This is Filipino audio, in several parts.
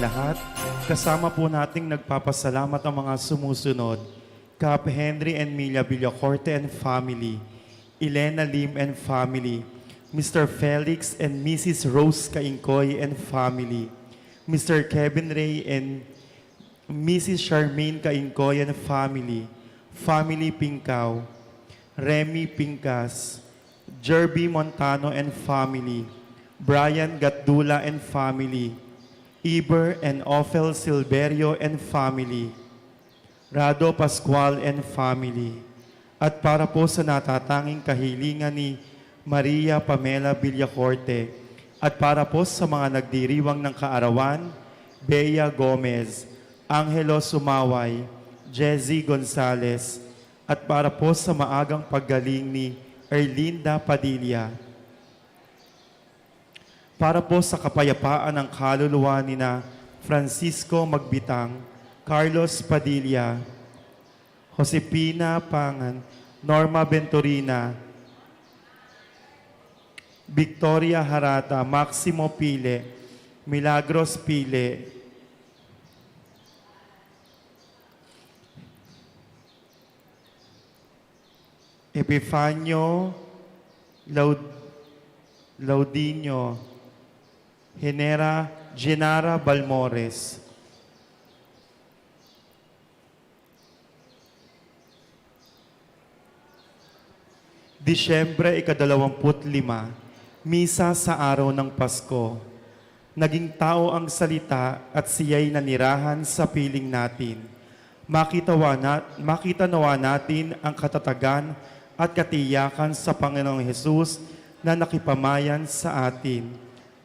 lahat. Kasama po nating nagpapasalamat ang mga sumusunod. Cap Henry and Mila Villacorte and family. Elena Lim and family. Mr. Felix and Mrs. Rose Kaingkoy and family. Mr. Kevin Ray and Mrs. Charmaine Kaingkoy and family. Family Pinkao. Remy Pincas. Jerby Montano and family. Brian Gatdula and family. Iber and Ophel Silverio and family. Rado Pascual and family. At para po sa natatanging kahilingan ni Maria Pamela Villacorte at para po sa mga nagdiriwang ng kaarawan, Bea Gomez, Angelo Sumaway, Jezzy Gonzalez, at para po sa maagang paggaling ni Erlinda Padilla. Para po sa kapayapaan ng kaluluwa ni na Francisco Magbitang, Carlos Padilla, Josepina Pangan, Norma Venturina, Victoria Harata, Maximo Pile, Milagros Pile, Epifanio Laud Laudinio, Genera Genara Balmores, Disyembre ikadalawamput lima, Misa sa araw ng Pasko. Naging tao ang salita at siya'y nanirahan sa piling natin. Makitawa makita nawa natin ang katatagan at katiyakan sa Panginoong Hesus na nakipamayan sa atin.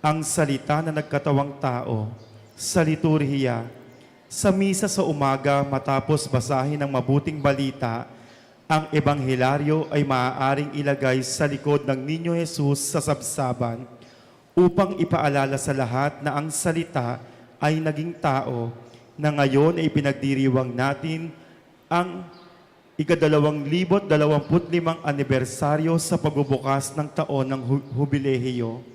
Ang salita na nagkatawang tao sa liturhiya, sa misa sa umaga matapos basahin ng mabuting balita, ang ebanghelaryo ay maaaring ilagay sa likod ng Ninyo Jesus sa sabsaban upang ipaalala sa lahat na ang salita ay naging tao na ngayon ay pinagdiriwang natin ang ikadalawang libot dalawamput limang anibersaryo sa pagbubukas ng taon ng hu- hubilehiyo.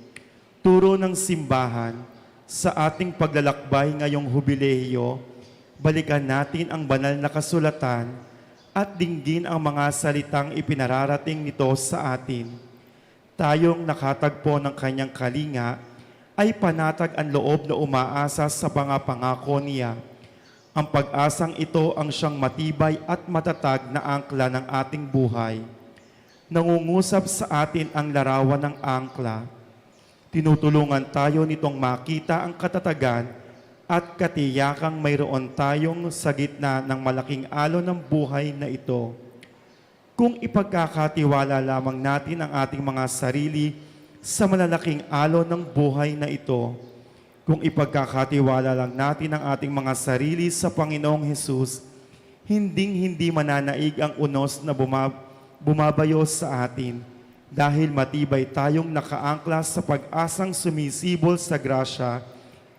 Turo ng simbahan sa ating paglalakbay ngayong hubilehiyo, balikan natin ang banal na kasulatan at dinggin ang mga salitang ipinararating nito sa atin. Tayong nakatagpo ng kanyang kalinga ay panatag ang loob na umaasa sa mga pangako niya. Ang pag-asang ito ang siyang matibay at matatag na angkla ng ating buhay. Nangungusap sa atin ang larawan ng angkla. Tinutulungan tayo nitong makita ang katatagan at katiyakang mayroon tayong sa gitna ng malaking alon ng buhay na ito. Kung ipagkakatiwala lamang natin ang ating mga sarili sa malalaking alon ng buhay na ito, kung ipagkakatiwala lang natin ang ating mga sarili sa Panginoong Hesus, hinding-hindi mananaig ang unos na bumab- bumabayo sa atin dahil matibay tayong nakaangkla sa pag-asang sumisibol sa grasya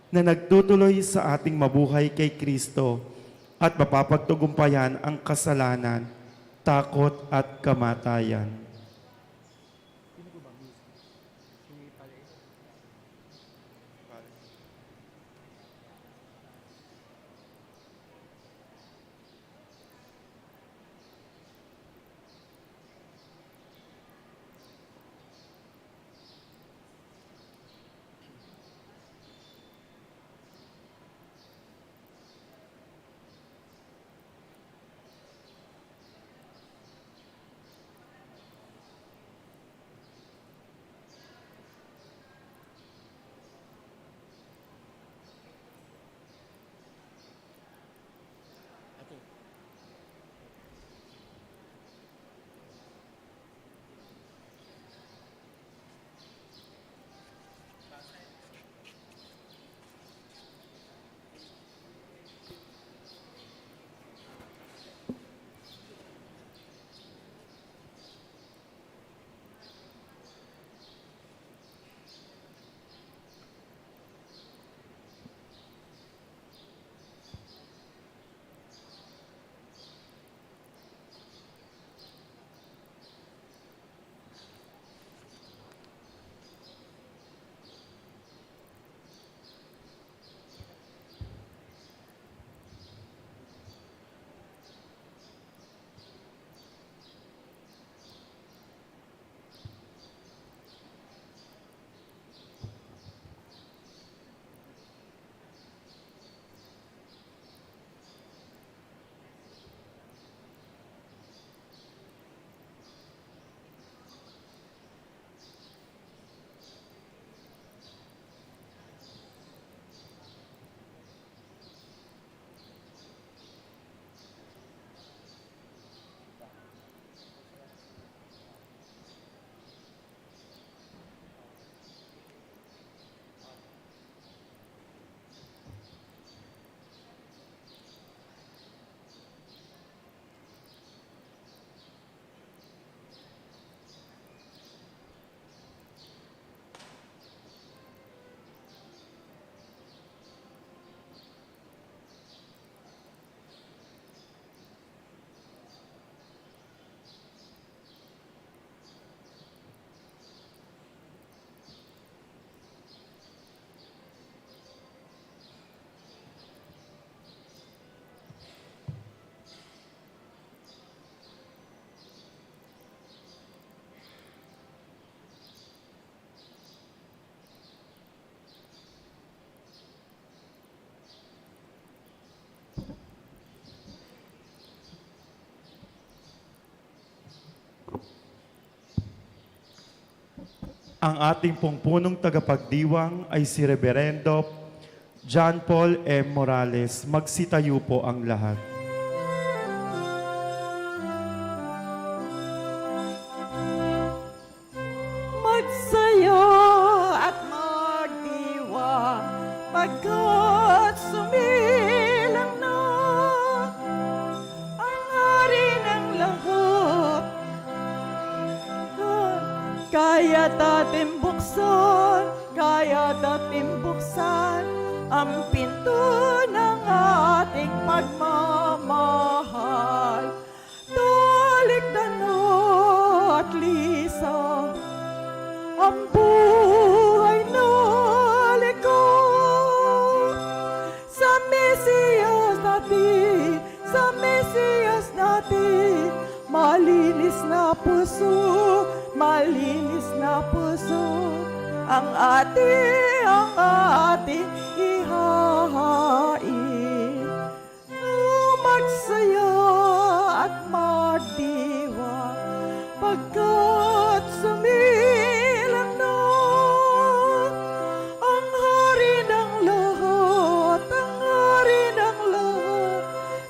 na nagtutuloy sa ating mabuhay kay Kristo at mapapagtugumpayan ang kasalanan, takot at kamatayan. Ang ating pong punong tagapagdiwang ay si Reverendo John Paul M. Morales. Magsitayo po ang lahat. Buksan Ang pinto ng ating pagmamahal. Tulik na at lisa ang buhay na liko. Sa Mesiyas natin, sa Mesiyas natin, malinis na puso, malinis na puso, ang ating, ang ating ihahain. Magsaya at magdiwa pagkat sumilang na ang hari ng lahat, ang hari ng lahat.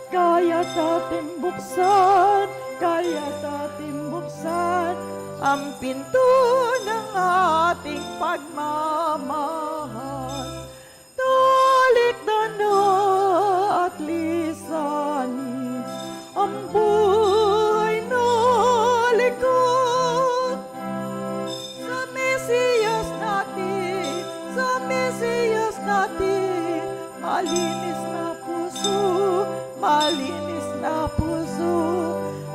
Kaya natin buksan, kaya natin buksan ang pinto ng ating pagmamahal. Talik na at lisanin ang buhay na likod sa Mesiyas natin, sa Mesiyas natin, malinis na puso, malinis na puso,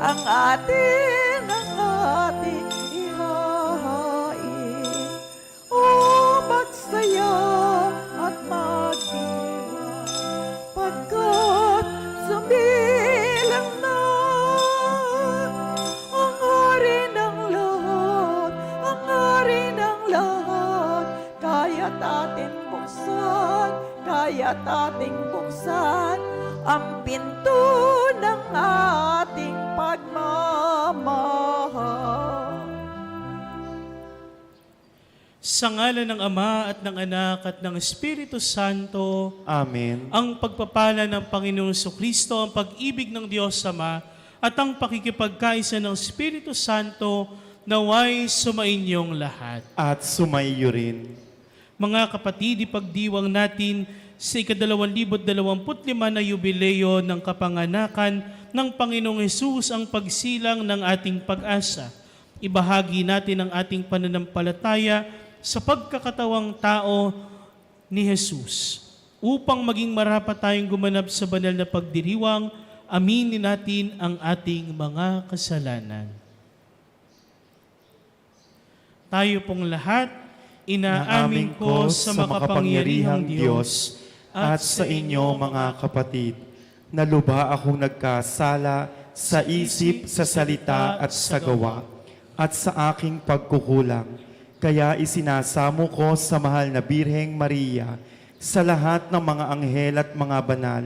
ang ating kaya nating buksan ang pinto ng ating pagmamahal. Sa ngalan ng Ama at ng Anak at ng Espiritu Santo, Amen. ang pagpapala ng Panginoong Kristo, ang pag-ibig ng Diyos Ama, at ang pakikipagkaisa ng Espiritu Santo naway sumainyong lahat. At sumayo rin. Mga kapatid, ipagdiwang natin sa ikadalawang na yubileo ng kapanganakan ng Panginoong Hesus ang pagsilang ng ating pag-asa. Ibahagi natin ang ating pananampalataya sa pagkakatawang tao ni Jesus. Upang maging marapat tayong gumanap sa banal na pagdiriwang, aminin natin ang ating mga kasalanan. Tayo pong lahat, inaamin ko sa makapangyarihang Diyos at sa inyo mga kapatid, na luba akong nagkasala sa isip, sa salita at sa gawa, at sa aking pagkukulang. Kaya isinasamo ko sa mahal na Birheng Maria, sa lahat ng mga anghel at mga banal,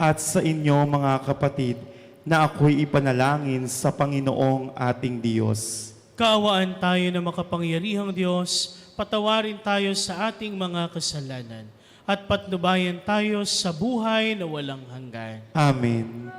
at sa inyo mga kapatid, na ako'y ipanalangin sa Panginoong ating Diyos. Kaawaan tayo ng makapangyarihang Diyos, patawarin tayo sa ating mga kasalanan, at patnubayan tayo sa buhay na walang hanggan. Amen.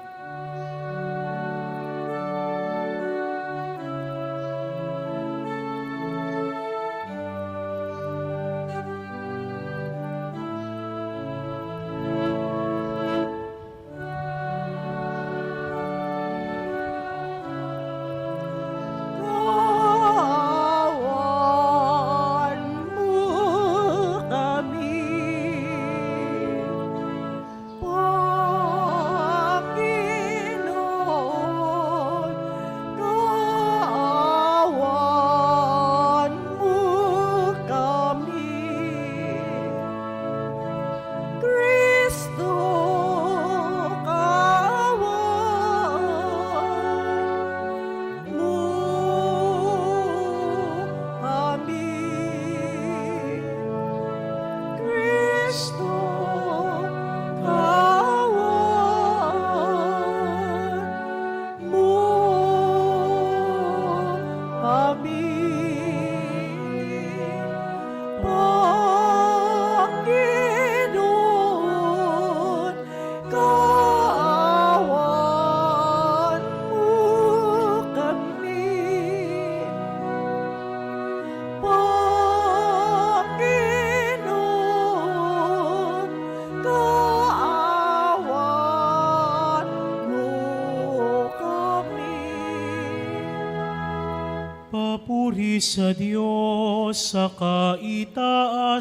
sa Diyos sa kaitaasan.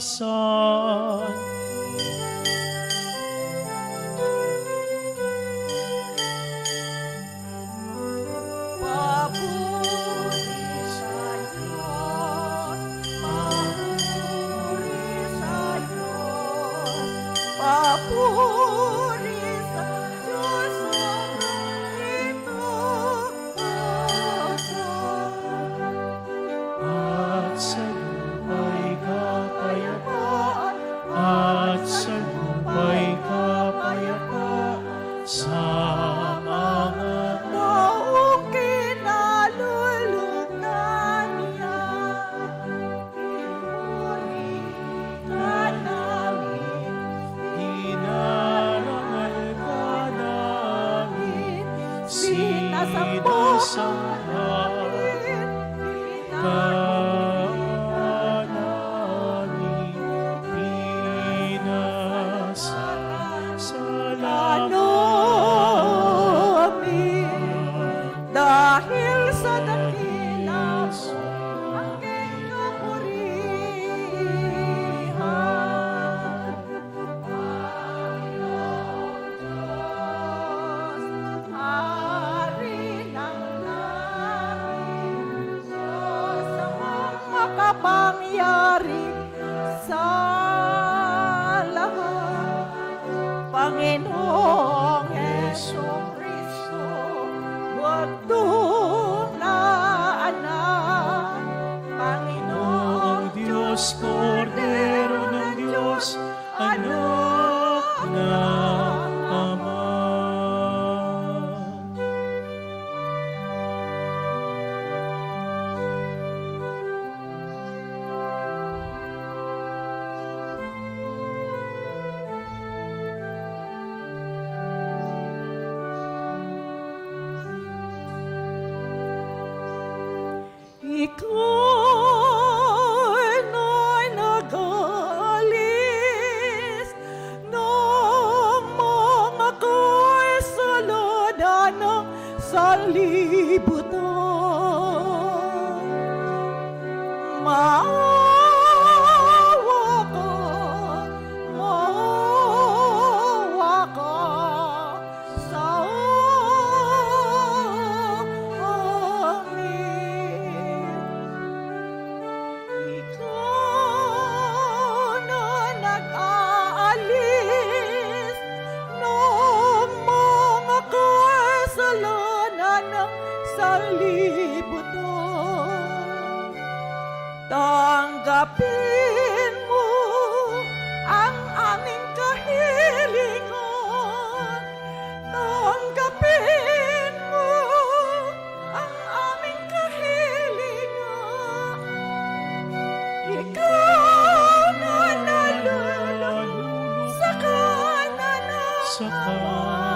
parin sa lahat. Panginoong Yeso Kristo, wag doon na anak. Panginoong Diyos ko, Oh.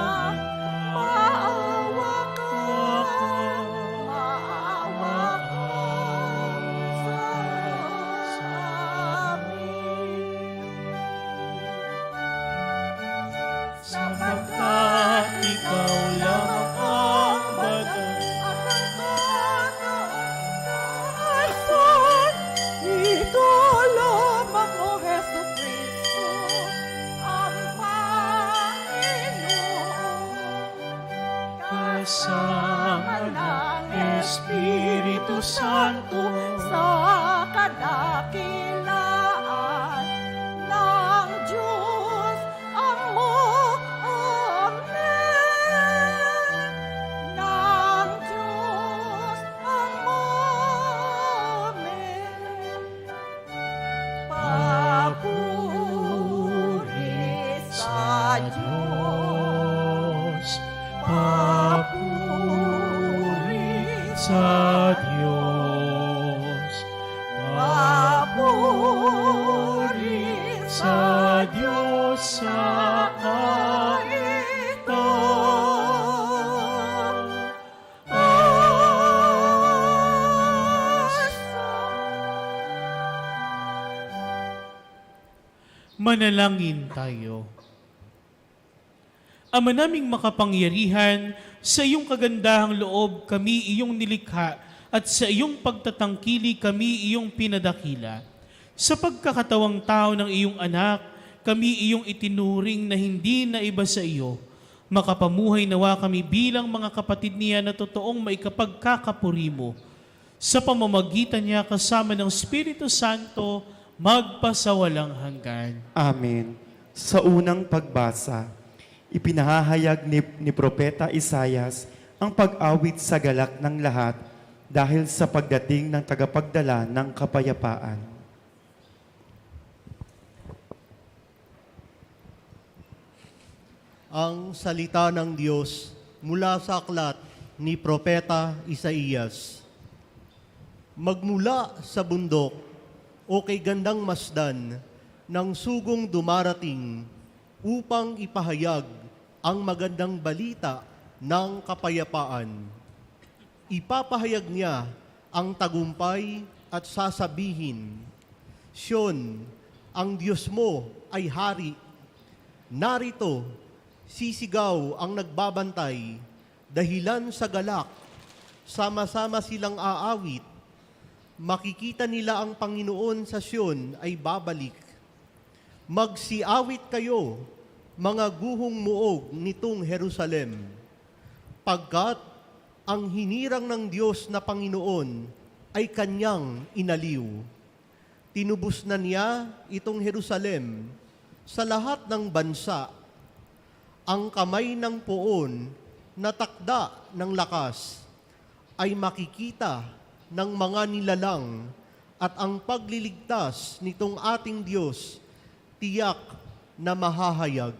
Manalangin tayo. Ama naming makapangyarihan, sa iyong kagandahang loob kami iyong nilikha at sa iyong pagtatangkili kami iyong pinadakila. Sa pagkakatawang tao ng iyong anak, kami iyong itinuring na hindi na iba sa iyo. Makapamuhay nawa kami bilang mga kapatid niya na totoong maikapagkakapuri mo. Sa pamamagitan niya kasama ng Espiritu Santo, magpasawalang hanggan. Amen. Sa unang pagbasa, ipinahahayag ni, ni Propeta Isayas ang pag-awit sa galak ng lahat dahil sa pagdating ng tagapagdala ng kapayapaan. ang salita ng Diyos mula sa aklat ni Propeta Isaías. Magmula sa bundok o kay gandang masdan ng sugong dumarating upang ipahayag ang magandang balita ng kapayapaan. Ipapahayag niya ang tagumpay at sasabihin, Siyon, ang Diyos mo ay hari Narito, sisigaw ang nagbabantay, dahilan sa galak, sama-sama silang aawit, makikita nila ang Panginoon sa Siyon ay babalik. Magsiawit kayo, mga guhong muog nitong Jerusalem, pagkat ang hinirang ng Diyos na Panginoon ay kanyang inaliw. Tinubos na niya itong Jerusalem sa lahat ng bansa. Ang kamay ng poon na takda ng lakas ay makikita ng mga nilalang at ang pagliligtas nitong ating Diyos tiyak na mahahayag.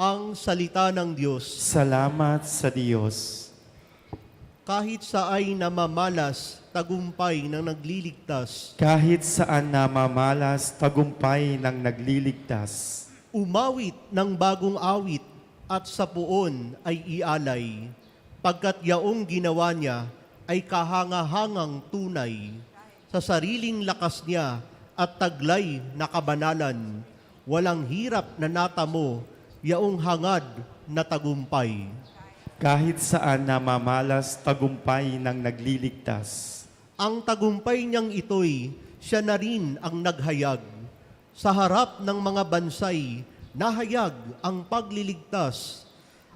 Ang salita ng Diyos Salamat sa Diyos. kahit sa ay namamalas tagumpay ng nagliligtas, Kahit saan namamalas tagumpay ng nagliligtas. umawit ng bagong awit at sa puon ay ialay, pagkat yaong ginawa niya ay kahangahangang tunay, sa sariling lakas niya at taglay na kabanalan, walang hirap na natamo, yaong hangad na tagumpay. Kahit saan namamalas tagumpay ng nagliligtas. Ang tagumpay niyang ito'y siya na rin ang naghayag. Sa harap ng mga bansay, nahayag ang pagliligtas.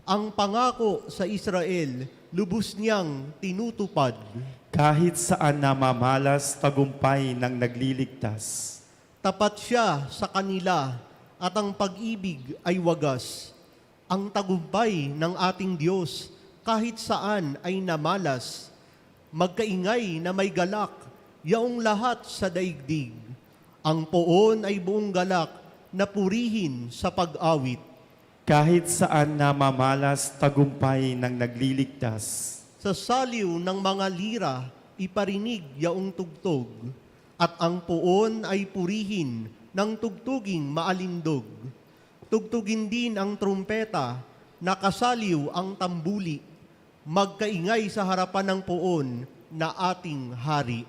Ang pangako sa Israel, lubos niyang tinutupad. Kahit saan namamalas tagumpay ng nagliligtas. Tapat siya sa kanila at ang pag-ibig ay wagas. Ang tagumpay ng ating Diyos kahit saan ay namalas. Magkaingay na may galak, yaong lahat sa daigdig. Ang poon ay buong galak na purihin sa pag-awit. Kahit saan namamalas tagumpay ng nagliligtas. Sa saliw ng mga lira, iparinig yaong tugtog, at ang puon ay purihin ng tugtuging maalindog. Tugtugin din ang trumpeta, nakasaliw ang tambuli, magkaingay sa harapan ng puon na ating hari.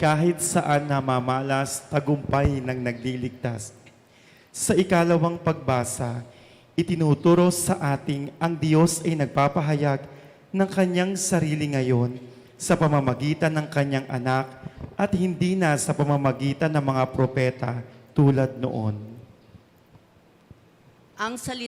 Kahit saan namamalas tagumpay ng nagliligtas. Sa ikalawang pagbasa, itinuturo sa ating ang Diyos ay nagpapahayag ng kanyang sarili ngayon sa pamamagitan ng kanyang anak at hindi na sa pamamagitan ng mga propeta tulad noon. Ang salita